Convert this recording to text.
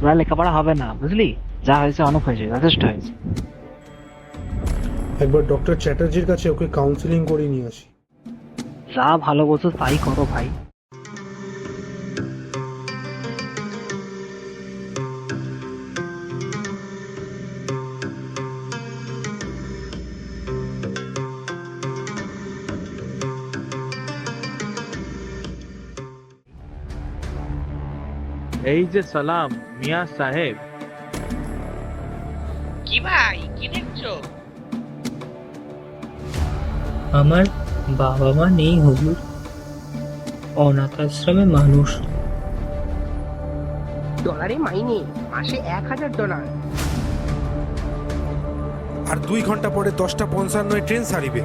তোরা লেখাপড়া হবে না বুঝলি? যা হয়েছে অনেক হয়েছে যথেষ্ট হয়েছে। একবার ডক্টর চ্যাটার্জির কাছে ওকে কাউন্সিলিং করে নিয়ে আসি। যা ভালো বোঝো তাই করো ভাই। এই যে সালাম মিয়া সাহেব। কি ভাই কি দেখছ? আমার বাবা মা নেই হুজুর। অনাথ আশ্রমে মানুষ। ডলারে মাইনে মাসে এক হাজার ডলার। আর দুই ঘণ্টা পরে দশটা পঞ্চান্নয় ট্রেন ছাড়িবে।